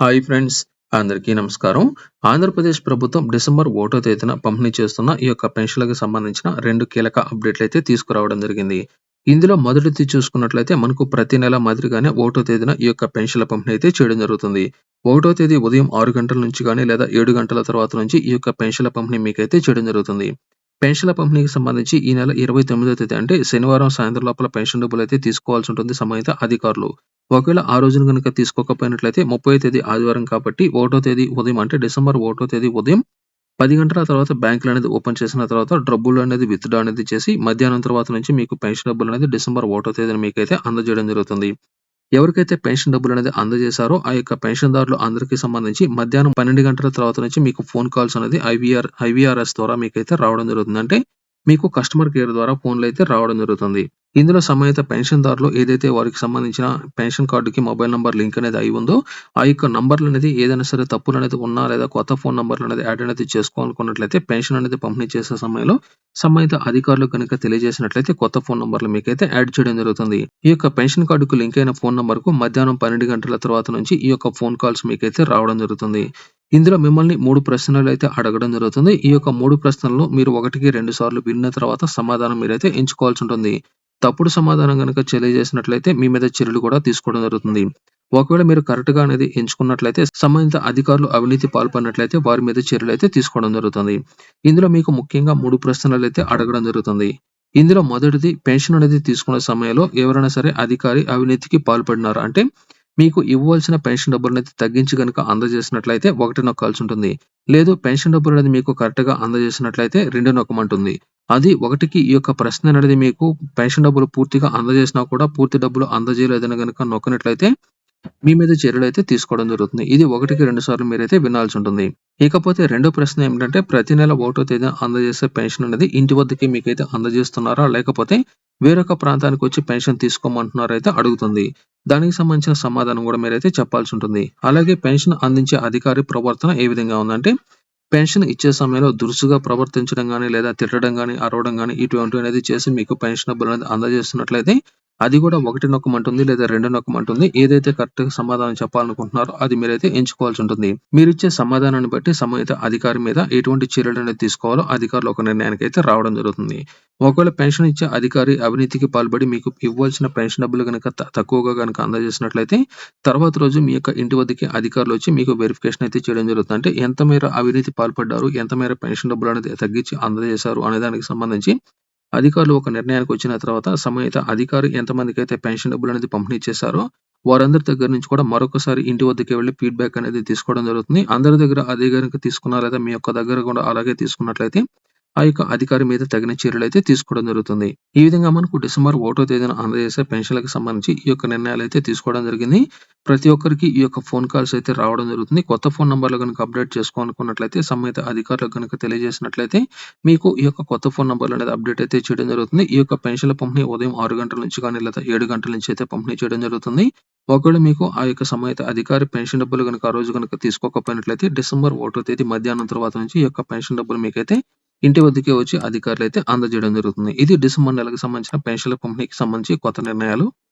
Hi friends అందరికీ నమస్కారం. ఆంధ్రప్రదేశ్ ప్రభుత్వం డిసెంబర్ ఒకటో తేదీన పంపిణీ చేస్తున్న ఈ యొక్క పెన్షన్లకు సంబంధించిన రెండు కీలక అప్డేట్లు అయితే తీసుకురావడం జరిగింది. ఇందులో మొదటిది చూసుకున్నట్లయితే మనకు ప్రతి నెల మాదిరిగానే ఒకటో తేదీన ఈ యొక్క పెన్షన్ల పంపిణీ అయితే చేయడం జరుగుతుంది. ఒకటో తేదీ ఉదయం ఆరు గంటల నుంచి కానీ లేదా ఏడు గంటల తర్వాత నుంచి ఈ యొక్క పెన్షన్ల పంపిణీ మీకైతే చేయడం జరుగుతుంది. పెన్షన్ల పంపిణీకి సంబంధించి ఈ నెల ఇరవై తొమ్మిదో తేదీ అంటే శనివారం సాయంత్రం లోపల పెన్షన్ డబ్బులు అయితే తీసుకోవాల్సి ఉంటుంది సంబంధిత అధికారులు. ఒకవేళ ఆ రోజున కనుక తీసుకోకపోయినట్లయితే ముప్పై తేదీ ఆదివారం కాబట్టి ఒకటో తేదీ ఉదయం అంటే డిసెంబర్ ఒకటో తేదీ ఉదయం పది గంటల తర్వాత బ్యాంకులు అనేది ఓపెన్ చేసిన తర్వాత డబ్బులు అనేది విత్డ్రా అనేది చేసి మధ్యాహ్నం తర్వాత నుంచి మీకు పెన్షన్ డబ్బులు అనేది డిసెంబర్ ఒకటో తేదీన మీకైతే అందజేయడం జరుగుతుంది. ఎవరికైతే పెన్షన్ డబ్బులు అనేది అందజేశారో ఆ యొక్క పెన్షన్దారులు అందరికీ సంబంధించి మధ్యాహ్నం పన్నెండు గంటల తర్వాత నుంచి మీకు ఫోన్ కాల్స్ అనేది ఐవీఆర్ ఐవీఆర్ఎస్ ద్వారా మీకైతే రావడం జరుగుతుంది. అంటే మీకు కస్టమర్ కేర్ ద్వారా ఫోన్లు అయితే రావడం జరుగుతుంది. ఇందులో సంబంధిత పెన్షన్దారులు ఏదైతే వారికి సంబంధించిన పెన్షన్ కార్డుకి మొబైల్ నంబర్ లింక్ అనేది అయి ఉందో ఆ యొక్క నంబర్లు అనేది ఏదైనా సరే తప్పులు అనేది ఉన్నా లేదా కొత్త ఫోన్ నంబర్లు అనేది యాడ్ అనేది చేసుకోవాలనుకున్నట్లయితే పెన్షన్ అనేది పంపిణీ చేసే సమయంలో సంబంధిత అధికారులు కనుక తెలియజేసినట్లయితే కొత్త ఫోన్ నంబర్లు మీకైతే యాడ్ చేయడం జరుగుతుంది. ఈ యొక్క పెన్షన్ కార్డుకు లింక్ అయిన ఫోన్ నంబర్కు మధ్యాహ్నం పన్నెండు గంటల తర్వాత నుంచి ఈ యొక్క ఫోన్ కాల్స్ మీకైతే రావడం జరుగుతుంది. ఇందులో మిమ్మల్ని మూడు ప్రశ్నలు అయితే అడగడం జరుగుతుంది. ఈ యొక్క మూడు ప్రశ్నలను మీరు ఒకటికి రెండు సార్లు విన్న తర్వాత సమాధానం మీరైతే ఎంచుకోవాల్సి ఉంటుంది. తప్పుడు సమాధానం కనుక తెలియజేసినట్లయితే మీ మీద చర్యలు కూడా తీసుకోవడం జరుగుతుంది. ఒకవేళ మీరు కరెక్ట్గా అనేది ఎంచుకున్నట్లయితే సంబంధిత అధికారులు అవినీతి పాల్పడినట్లయితే వారి మీద చర్యలు అయితే తీసుకోవడం జరుగుతుంది. ఇందులో మీకు ముఖ్యంగా మూడు ప్రశ్నలు అయితే అడగడం జరుగుతుంది. ఇందులో మొదటిది పెన్షన్ అనేది తీసుకునే సమయంలో ఎవరైనా సరే అధికారి అవినీతికి పాల్పడినారు అంటే మీకు ఇవ్వాల్సిన పెన్షన్ డబ్బులు అయితే తగ్గించి కనుక అందజేసినట్లయితే ఒకటి నొక్కాల్సి ఉంటుంది లేదు పెన్షన్ డబ్బులు అనేది మీకు కరెక్ట్గా అందజేసినట్లయితే రెండు నొక్కమంటుంది అది ఒకటికి ఈ యొక్క ప్రశ్న అనేది మీకు పెన్షన్ డబ్బులు పూర్తిగా అందజేసినా కూడా పూర్తి డబ్బులు అందజేయలేదని కనుక నొక్కినట్లయితే మీ మీద చర్యలు అయితే తీసుకోవడం జరుగుతుంది. ఇది ఒకటికి రెండు సార్లు మీరైతే వినాల్సి ఉంటుంది. ఇకపోతే రెండో ప్రశ్న ఏమిటంటే ప్రతి నెల ఒకటో తేదీ అందజేసే పెన్షన్ అనేది ఇంటి వద్దకి మీకైతే అందజేస్తున్నారా? లేకపోతే వేరొక ప్రాంతానికి వచ్చి పెన్షన్ తీసుకోమంటున్నారైతే అయితే అడుగుతుంది. దానికి సంబంధించిన సమాధానం కూడా మీరైతే చెప్పాల్సి ఉంటుంది. అలాగే పెన్షన్ అందించే అధికారి ప్రవర్తన ఏ విధంగా ఉందంటే పెన్షన్ ఇచ్చే సమయంలో దురుసుగా ప్రవర్తించడం కానీ లేదా తిట్టడం కానీ అరవడం కానీ ఇటువంటి అనేది చేసి మీకు పెన్షన్ డబ్బులు అనేది అందజేస్తున్నట్లయితే అది కూడా ఒకటి నొక్కమంటుంది లేదా రెండు నొక్కమంటుంది. ఏదైతే కరెక్ట్గా సమాధానం చెప్పాలనుకుంటున్నారో అది మీరైతే ఎంచుకోవాల్సి ఉంటుంది. మీరు ఇచ్చే సమాధానాన్ని బట్టి సంబంధిత అధికారి మీద ఎటువంటి చర్యలు అనేది తీసుకోవాలో అధికారులు ఒక నిర్ణయానికి అయితే రావడం జరుగుతుంది. ఒకవేళ పెన్షన్ ఇచ్చే అధికారి అవినీతికి పాల్పడి మీకు ఇవ్వాల్సిన పెన్షన్ డబ్బులు కనుక తక్కువగా కనుక అందజేసినట్లయితే తర్వాత రోజు మీ యొక్క ఇంటి వద్దకి అధికారులు వచ్చి మీకు వెరిఫికేషన్ అయితే చేయడం జరుగుతుంది. అంటే ఎంత మేర అవినీతి పాల్పడ్డారు ఎంత మేర పెన్షన్ డబ్బులు అనేది తగ్గించి అందజేశారు అనే దానికి సంబంధించి అధికారులు ఒక నిర్ణయానికి వచ్చిన తర్వాత సమయత అధికారి ఎంతమందికి అయితే పెన్షన్ డబ్బులు అనేది పంపిణీ చేశారో వారందరి దగ్గర నుంచి కూడా మరొకసారి ఇంటి వద్దకి వెళ్ళి ఫీడ్బ్యాక్ అనేది తీసుకోవడం జరుగుతుంది. అందరి దగ్గర అదే కనుక లేదా మీ యొక్క దగ్గర కూడా అలాగే తీసుకున్నట్లయితే ఆ యొక్క అధికారి మీద తగిన చర్యలు అయితే తీసుకోవడం జరుగుతుంది. ఈ విధంగా మనకు డిసెంబర్ ఒకటో తేదీన అందజేసే పెన్షన్లకు సంబంధించి ఈ యొక్క నిర్ణయాలు అయితే తీసుకోవడం జరిగింది. ప్రతి ఒక్కరికి ఈ యొక్క ఫోన్ కాల్స్ అయితే రావడం జరుగుతుంది. కొత్త ఫోన్ నంబర్లు కనుక అప్డేట్ చేసుకోనుకున్నట్లయితే సంబంధిత అధికారులకు కనుక తెలియజేసినట్లయితే మీకు ఈ యొక్క కొత్త ఫోన్ నంబర్లు అనేది అప్డేట్ అయితే చేయడం జరుగుతుంది. ఈ యొక్క పెన్షన్ల పంపిణీ ఉదయం ఆరు గంటల నుంచి కానీ లేదా ఏడు గంటల నుంచి అయితే పంపిణీ చేయడం జరుగుతుంది. ఒకవేళ మీకు ఆ యొక్క సమయత అధికారి పెన్షన్ డబ్బులు కనుక ఆ రోజు కనుక తీసుకోకపోయినట్లయితే డిసెంబర్ ఒకటో తేదీ మధ్యాహ్నం తర్వాత నుంచి ఈ యొక్క పెన్షన్ డబ్బులు మీకైతే ఇంటి వద్దకే వచ్చి అధికారులు అయితే అందజేయడం జరుగుతుంది. ఇది డిసెంబర్ నెలకు సంబంధించిన పెన్షన్ల పంపిణీకి సంబంధించి కొత్త నిర్ణయాలు